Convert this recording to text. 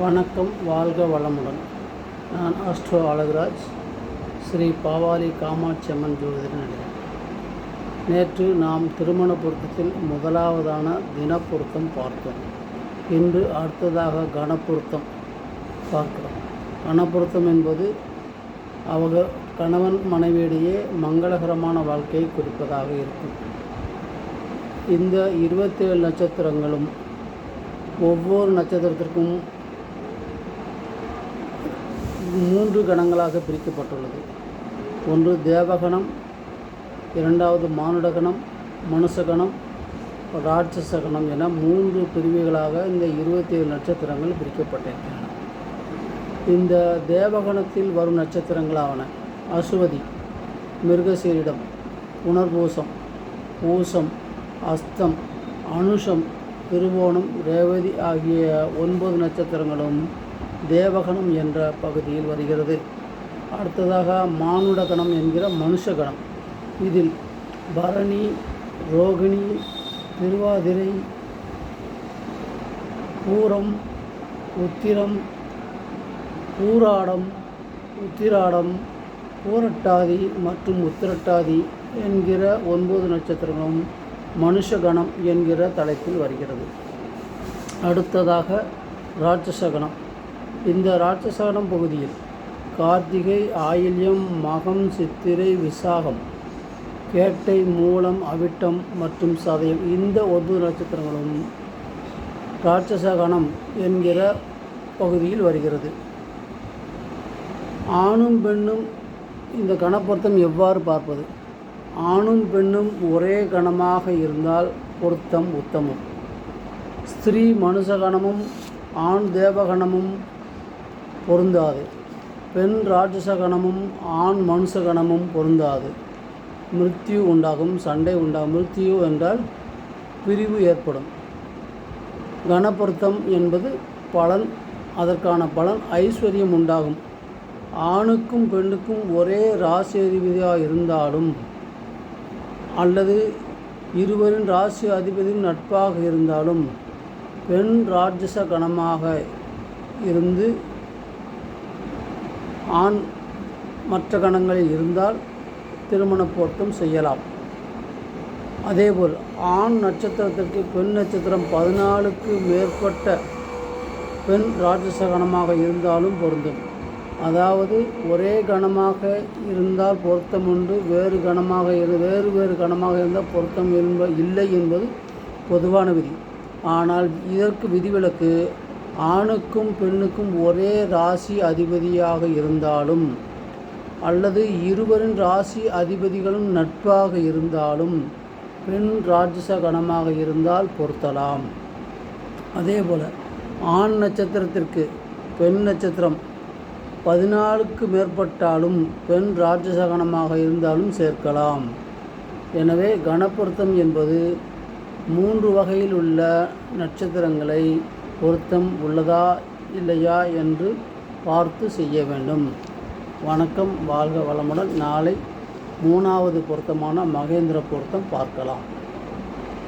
வணக்கம் வாழ்க வளமுடன். நான் ஆஸ்ட்ரோ அழகுராஜ் ஸ்ரீ பாவாலி காமாட்சி அம்மன் ஜோதிட நடிகர். நேற்று நாம் திருமண பொருத்தத்தில் முதலாவதான தினப்பொருத்தம் பார்த்தோம். இன்று அடுத்ததாக கணப்பொருத்தம் பார்க்கிறோம். கணப்பொருத்தம் என்பது அவங்க கணவன் மனைவியிடையே மங்களகரமான வாழ்க்கையை குறிப்பதாக இருக்கும். இந்த இருபத்தேழு நட்சத்திரங்களும் ஒவ்வொரு நட்சத்திரத்திற்கும் மூன்று கணங்களாக பிரிக்கப்பட்டுள்ளது. ஒன்று தேவகணம் இரண்டாவது மானுடகணம் மனுஷகணம் ராட்சசகணம் என மூன்று பிரிவுகளாக இந்த இருபத்தி ஏழு நட்சத்திரங்கள் பிரிக்கப்பட்டிருக்கின்றன. இந்த தேவகணத்தில் வரும் நட்சத்திரங்களாவன அசுவதி மிருகசீரிடம் புனர்பூசம் பூசம் அஸ்தம் அனுஷம் திருவோணம் ரேவதி ஆகிய ஒன்பது நட்சத்திரங்களும் தேவகணம் என்ற பகுதியில் வருகிறது. அடுத்ததாக மானுடகணம் என்கிற மனுஷகணம். இதில் பரணி ரோகிணி திருவாதிரை பூரம் உத்திரம் பூராடம் உத்திராடம் பூரட்டாதி மற்றும் உத்திரட்டாதி என்கிற ஒன்பது நட்சத்திரங்களும் மனுஷகணம் என்கிற தலைப்பில் வருகிறது. அடுத்ததாக ராட்சசகணம். இந்த ராட்சசகணம் பகுதியில் கார்த்திகை ஆயில்யம் மகம் சித்திரை விசாகம் கேட்டை மூலம் அவிட்டம் மற்றும் சதயம் இந்த ஒன்பது நட்சத்திரங்களும் ராட்சசகணம் என்கிற பகுதியில் வருகிறது. ஆணும் பெண்ணும் இந்த கணப்பொருத்தம் எவ்வாறு பார்ப்பது? ஆணும் பெண்ணும் ஒரே கணமாக இருந்தால் பொருத்தம் உத்தமம். ஸ்திரீ மனுஷகணமும் ஆண் தேவகணமும் பொருந்தாது. பெண் ராட்சசகணமும் ஆண் மனுஷ கணமும் பொருந்தாது. மிருத்யு உண்டாகும் சண்டை உண்டாகும். மிருத்யு என்றால் பிரிவு ஏற்படும். கணப்பொருத்தம் என்பது பலன் அதற்கான பலன் ஐஸ்வர்யம் உண்டாகும். ஆணுக்கும் பெண்ணுக்கும் ஒரே ராசி அதிபதியாக இருந்தாலும் அல்லது இருவரின் ராசி அதிபதியும் நட்பாக இருந்தாலும் பெண் ராட்சச கணமாக இருந்து ஆண் மற்ற கணங்களில் இருந்தால் திருமண பொருத்தம் செய்யலாம். அதேபோல் ஆண் நட்சத்திரத்திற்கு பெண் நட்சத்திரம் பதினாலுக்கு மேற்பட்ட பெண் ராட்சச கணமாக இருந்தாலும் பொருந்தும். அதாவது ஒரே கணமாக இருந்தால் பொருத்தம் உண்டு வேறு கணமாக இரு வேறு வேறு கணமாக இருந்தால் பொருத்தம் என்ப இல்லை என்பது பொதுவான விதி. ஆனால் இதற்கு விதிவிலக்கு ஆணுக்கும் பெண்ணுக்கும் ஒரே ராசி அதிபதியாக இருந்தாலும் அல்லது இருவரின் ராசி அதிபதிகளும் நட்பாக இருந்தாலும் பெண் ராட்சச கணமாக இருந்தால் பொருத்தலாம். அதேபோல் ஆண் நட்சத்திரத்திற்கு பெண் நட்சத்திரம் பதினாலுக்கு மேற்பட்டாலும் பெண் ராட்சசகணமாக இருந்தாலும் சேர்க்கலாம். எனவே கணப்பொருத்தம் என்பது மூன்று வகையில் உள்ள நட்சத்திரங்களை பொருத்தம் உள்ளதா இல்லையா என்று பார்த்து செய்ய வேண்டும். வணக்கம் வாழ்க வளமுடன். நாளை மூணாவது பொருத்தமான மகேந்திர பொருத்தம் பார்க்கலாம்.